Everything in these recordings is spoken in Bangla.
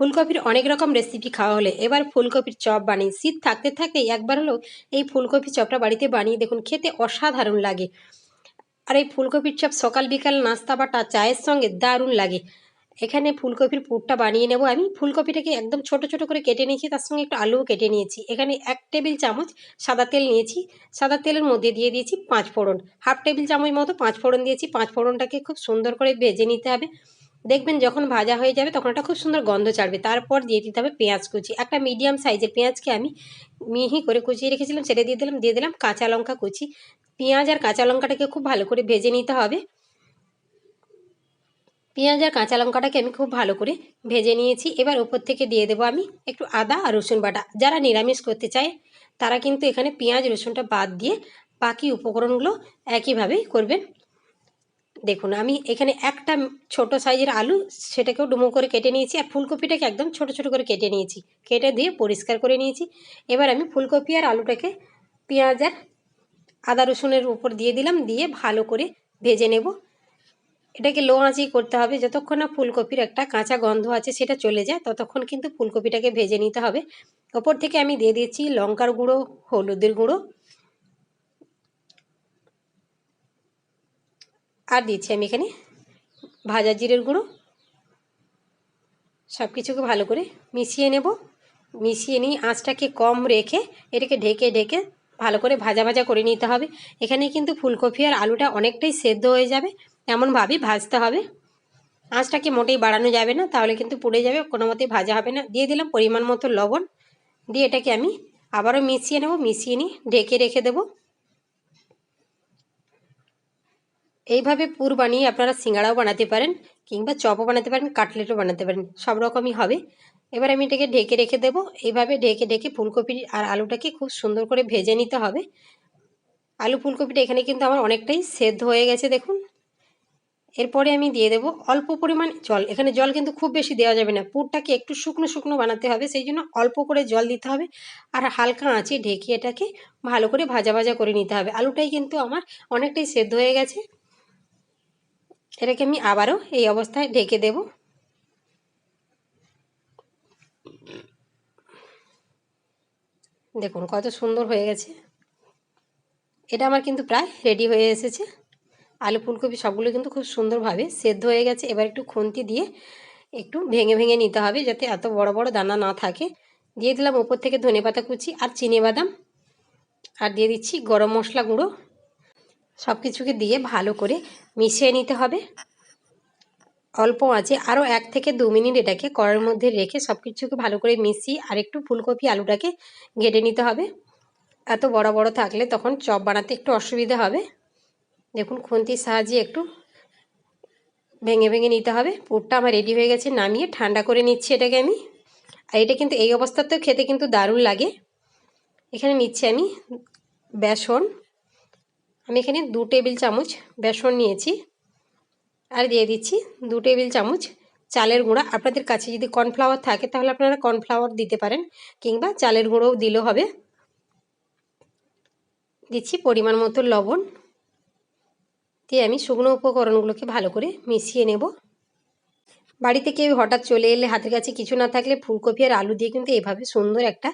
ফুলকপির অনেক রকম রেসিপি খাওয়া হলে এবার ফুলকপির চপ বানিয়ে শীত থাকতে থাকতেই একবার হলেও এই ফুলকপি চপটা বাড়িতে বানিয়ে দেখুন, খেতে অসাধারণ লাগে। আর এই ফুলকপির চপ সকাল বিকাল নাস্তা বাটা চায়ের সঙ্গে দারুণ লাগে। এখানে ফুলকপির পুরটা বানিয়ে নেব আমি। ফুলকপিটাকে একদম ছোট ছোট করে কেটে নিয়েছি, তার সঙ্গে একটু আলুও কেটে নিয়েছি। এখানে এক টেবিল চামচ সাদা তেল নিয়েছি। সাদা তেলের মধ্যে দিয়ে দিয়েছি পাঁচ ফোড়ন। হাফ টেবিল চামচ মতো পাঁচ ফোড়ন দিয়েছি। পাঁচ ফোড়নটাকে খুব সুন্দর করে ভেজে নিতে হবে। দেখবেন যখন ভাজা হয়ে যাবে তখন একটা খুব সুন্দর গন্ধ ছাড়বে। তারপর দিয়ে দিতে হবে পেঁয়াজ কুচি। একটা মিডিয়াম সাইজের পেঁয়াজকে আমি মিহি করে কুচিয়ে রেখেছিলাম সেটা দিয়ে দিলাম দিয়ে দিলাম কাঁচা লঙ্কা কুচি। পেঁয়াজ আর কাঁচা লঙ্কাটাকে খুব ভালো করে ভেজে নিতে হবে। পেঁয়াজ আর কাঁচা লঙ্কাটাকে আমি খুব ভালো করে ভেজে নিয়েছি। এবার ওপর থেকে দিয়ে দেবো আমি একটু আদা আর রসুন বাটা। যারা নিরামিষ করতে চায়, তারা কিন্তু এখানে পেঁয়াজ রসুনটা বাদ দিয়ে বাকি উপকরণগুলো একইভাবেই করবেন। দেখুন, আমি এখানে একটা ছোট সাইজের আলু সেটাকেও ডুমো করে কেটে নিয়েছি আর ফুলকপিটাকে একদম ছোট ছোট করে কেটে নিয়েছি। কেটে দিয়ে পরিষ্কার করে নিয়েছি। এবার আমি ফুলকপি আর আলুটাকে পেঁয়াজ আর আদা রসুনের উপর দিয়ে দিলাম, দিয়ে ভালো করে ভেজে নেব। এটাকে লো আঁচেই করতে হবে, যতক্ষণ না ফুলকপির একটা কাঁচা গন্ধ আছে সেটা চলে যায়, ততক্ষণ কিন্তু ফুলকপিটাকে ভেজে নিতে হবে। ওপর থেকে আমি দিয়ে দিয়েছি লঙ্কার গুঁড়ো, হলুদের গুঁড়ো আর দিচ্ছি আমি এখানে ভাজা জিরের গুঁড়ো। সব কিছুকে ভালো করে মিশিয়ে নেব। মিশিয়ে নিয়ে আঁচটাকে কম রেখে এটাকে ঢেকে ঢেকে ভালো করে ভাজা ভাজা করে নিতে হবে। এখানে কিন্তু ফুলকপি আর আলুটা অনেকটাই সেদ্ধ হয়ে যাবে এমনভাবেই ভাজতে হবে। আঁচটাকে মোটেই বাড়ানো যাবে না, তাহলে কিন্তু পুড়ে যাবে, কোনো মতেই ভাজা হবে না। দিয়ে দিলাম পরিমাণ মতো লবণ। দিয়ে এটাকে আমি আবারও মিশিয়ে নেব, মিশিয়ে নিয়ে ঢেকে রেখে দেবো। এইভাবে পুর বানিয়ে আপনারা সিঙ্গাড়াও বানাতে পারেন কিংবা চপও বানাতে পারেন, কাটলেটও বানাতে পারেন, সব রকমই হবে। এবার আমি এটাকে ঢেকে রেখে দেবো। এইভাবে ঢেকে ঢেকে ফুলকপি আর আলুটাকে খুব সুন্দর করে ভেজে নিতে হবে। আলু ফুলকপিটা এখানে কিন্তু আমার অনেকটাই সেদ্ধ হয়ে গেছে, দেখুন। এরপরে আমি দিয়ে দেবো অল্প পরিমাণ জল। এখানে জল কিন্তু খুব বেশি দেওয়া যাবে না। পুরটাকে একটু শুকনো শুকনো বানাতে হবে, সেই জন্য অল্প করে জল দিতে হবে। আর হালকা আঁচে ঢেকে এটাকে ভালো করে ভাজা ভাজা করে নিতে হবে। আলুটাই কিন্তু আমার অনেকটাই সেদ্ধ হয়ে গেছে। এটাকে আমি আবারও এই অবস্থায় ঢেকে দেব। দেখুন কত সুন্দর হয়ে গেছে। এটা আমার কিন্তু প্রায় রেডি হয়ে এসেছে। আলু ফুলকপি সবগুলো কিন্তু খুব সুন্দরভাবে সেদ্ধ হয়ে গেছে। এবার একটু খুন্তি দিয়ে একটু ভেঙে ভেঙে নিতে হবে যাতে এত বড় বড় দানা না থাকে। দিয়ে দিলাম ওপর থেকে ধনে পাতা কুচি আর চিনি বাদাম। আর দিয়ে দিচ্ছি গরম মশলা গুঁড়ো। সব কিছুকে দিয়ে ভালো করে মিশিয়ে নিতে হবে। অল্প আছে আরও এক থেকে দু মিনিট এটাকে কড়ার মধ্যে রেখে সব কিছুকে ভালো করে মিশিয়ে আর একটু ফুলকপি আলুটাকে ঘেটে নিতে হবে। এত বড় বড় থাকলে তখন চপ বানাতে একটু অসুবিধা হবে। দেখুন খুন্তির সাহায্যে একটু ভেঙে ভেঙে নিতে হবে। পুরটা আমার রেডি হয়ে গেছে, নামিয়ে ঠান্ডা করে নিচ্ছি এটাকে আমি। আর এটা কিন্তু এই অবস্থাতেও খেতে কিন্তু দারুণ লাগে। এখানে নিচ্ছি আমি বেসন। আমি এখানে দু টেবিল চামচ বেসন নিয়েছি। আর দিয়ে দিচ্ছি দু টেবিল চামচ চালের গুঁড়া। আপনাদের কাছে যদি কর্নফ্লাওয়ার থাকে, তাহলে আপনারা কর্নফ্লাওয়ার দিতে পারেন, কিংবা চালের গুঁড়োও দিলেও হবে। দিচ্ছি পরিমাণ মতো লবণ। দিয়ে আমি শুকনো উপকরণগুলোকে ভালো করে মিশিয়ে নেব। বাড়িতে কেউ হঠাৎ চলে এলে হাতের কাছে কিছু না থাকলে ফুলকপি আর আলু দিয়ে কিন্তু এভাবে সুন্দর একটা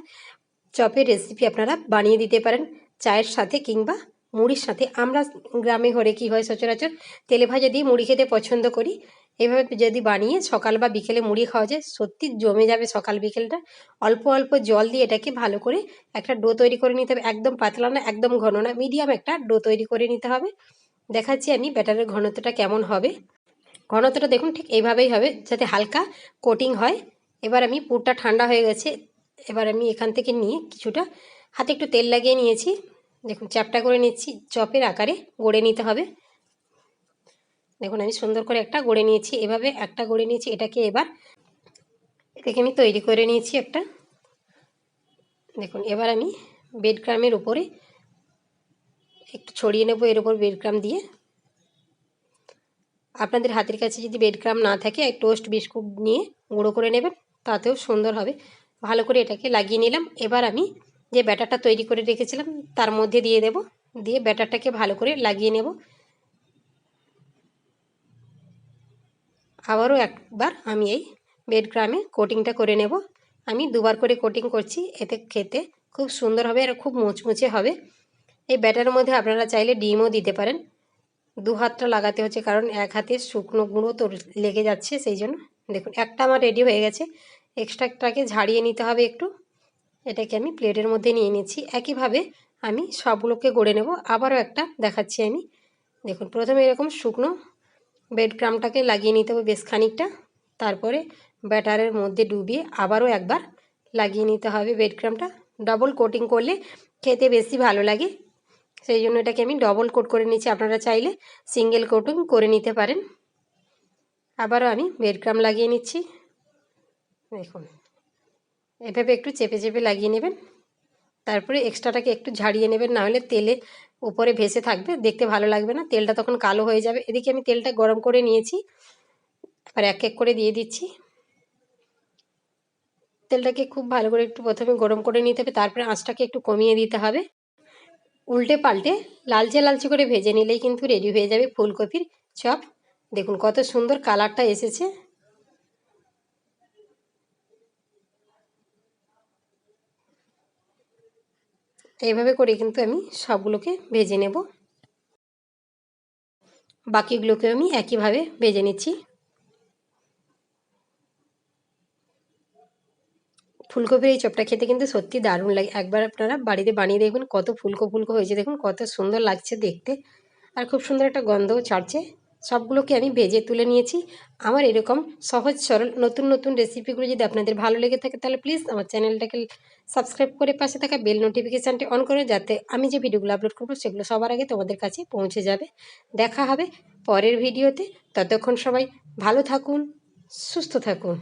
চপের রেসিপি আপনারা বানিয়ে দিতে পারেন, চায়ের সাথে কিংবা মুড়ির সাথে। আমরা গ্রামে ঘরে কি হয় সচরাচর তেলে ভাজা দিয়ে মুড়ি খেতে পছন্দ করি। এভাবে যদি বানিয়ে সকাল বা বিকেলে মুড়ি খাওয়া যায়, সত্যি জমে যাবে সকাল বিকেলটা। অল্প অল্প জল দিয়ে এটাকে ভালো করে একটা ডো তৈরি করে নিতে হবে। একদম পাতলা না, একদম ঘন না, মিডিয়াম একটা ডো তৈরি করে নিতে হবে। দেখাচ্ছি আমি ব্যাটারের ঘনত্বটা কেমন হবে। ঘনত্বটা দেখুন ঠিক এইভাবেই হবে যাতে হালকা কোটিং হয়। এবার আমি পুরটা ঠান্ডা হয়ে গেছে। এবার আমি এখান থেকে নিয়ে কিছুটা হাতে একটু তেল লাগিয়ে নিয়েছি। দেখুন, চ্যাপটা করে নিচ্ছি। চপের আকারে গড়ে নিতে হবে। দেখুন, আমি সুন্দর করে একটা গড়ে নিয়েছি। এভাবে একটা গড়ে নিয়েছি, এটাকে এবার এটাকে আমি তৈরি করে নিয়েছি একটা। দেখুন, এবার আমি বেড ক্রামের উপরে একটু ছড়িয়ে নেব এর উপর বেড ক্রাম দিয়ে। আপনাদের হাতের কাছে যদি বেড ক্রাম না থাকে টোস্ট বিস্কুট নিয়ে গুঁড়ো করে নেবেন, তাতেও সুন্দর হবে। ভালো করে এটাকে লাগিয়ে নিলাম। এবার আমি যে ব্যাটারটা তৈরি করে রেখেছিলাম, তার মধ্যে দিয়ে দেব। দিয়ে ব্যাটারটাকে ভালো করে লাগিয়ে নেব। আবারও একবার আমি এই বেড ক্রামে কোটিংটা করে নেব। আমি দুবার করে কোটিং করছি, এতে খেতে খুব সুন্দর হবে আর খুব মুচমুচে হবে। এই ব্যাটারের মধ্যে আপনারা চাইলে ডিমও দিতে পারেন। দু হাতটা লাগাতে হচ্ছে, কারণ এক হাতে শুকনো গুঁড়ো তো লেগে যাচ্ছে, সেই জন্য। দেখুন, একটা আমার রেডি হয়ে গেছে। এক্সট্রাটাকে ঝাড়িয়ে নিতে হবে একটু। এটাকে আমি প্লেটের মধ্যে নিয়ে নিচ্ছি। একইভাবে আমি সবগুলোকে গড়ে নেব। আবারও একটা দেখাচ্ছি আমি। দেখুন, প্রথমে এরকম শুকনো বেড ক্রামটাকে লাগিয়ে নিতে হবে বেশ খানিকটা। তারপরে ব্যাটারের মধ্যে ডুবিয়ে আবারও একবার লাগিয়ে নিতে হবে বেড ক্রামটা ডবল কোটিং করলে খেতে বেশি ভালো লাগে। সেই জন্য এটাকে আমি ডবল কোট করে নিচ্ছি। আপনারা চাইলে সিঙ্গেল কোটিং করে নিতে পারেন। আবারও আমি বেড ক্রাম লাগিয়ে নিচ্ছি। দেখুন এভাবে একটু চেপে চেপে লাগিয়ে নেবেন। তারপরে এক্সট্রাটাকে একটু ঝাড়িয়ে নেবেন নাহলে তেলে উপরে ভেসে থাকবে, দেখতে ভালো লাগবে না, তেলটা তখন কালো হয়ে যাবে। এদিকে আমি তেলটা গরম করে নিয়েছি আর এক এক করে দিয়ে দিচ্ছি। তেলটাকে খুব ভালো করে একটু প্রথমে গরম করে নিতে হবে, তারপরে আঁচটাকে একটু কমিয়ে দিতে হবে। উল্টে পাল্টে লালচে লালচে করে ভেজে নিলেই কিন্তু রেডি হয়ে যাবে ফুলকপির চপ। দেখুন কত সুন্দর কালারটা এসেছে। এইভাবে করে কিন্তু আমি সবগুলোকে ভেজে নেব। বাকিগুলোকে আমি একইভাবে ভেজে নিচ্ছি। ফুলকপির এই চপটা খেতে কিন্তু সত্যি দারুণ লাগে। একবার আপনারা বাড়িতে বানিয়ে দেখবেন, কত ফুলকো ফুলকো হয়েছে। দেখুন, কত সুন্দর লাগছে দেখতে। আর খুব সুন্দর একটা গন্ধও ছাড়ছে। সবগুলোকে আমি ভেজে তুলে নিয়েছি। আমার এরকম সহজ, সরল, নতুন নতুন রেসিপিগুলো যদি আপনাদের ভালো লেগে থাকে, তাহলে প্লিজ আমার চ্যানেলটাকে সাবস্ক্রাইব করে পাশে থাকা বেল নোটিফিকেশানটি অন করে যাতে আমি যে ভিডিওগুলো আপলোড করব সেগুলো সবার আগে তোমাদের কাছে পৌঁছে যাবে। দেখা হবে পরের ভিডিওতে। ততক্ষণ সবাই ভালো থাকুন, সুস্থ থাকুন।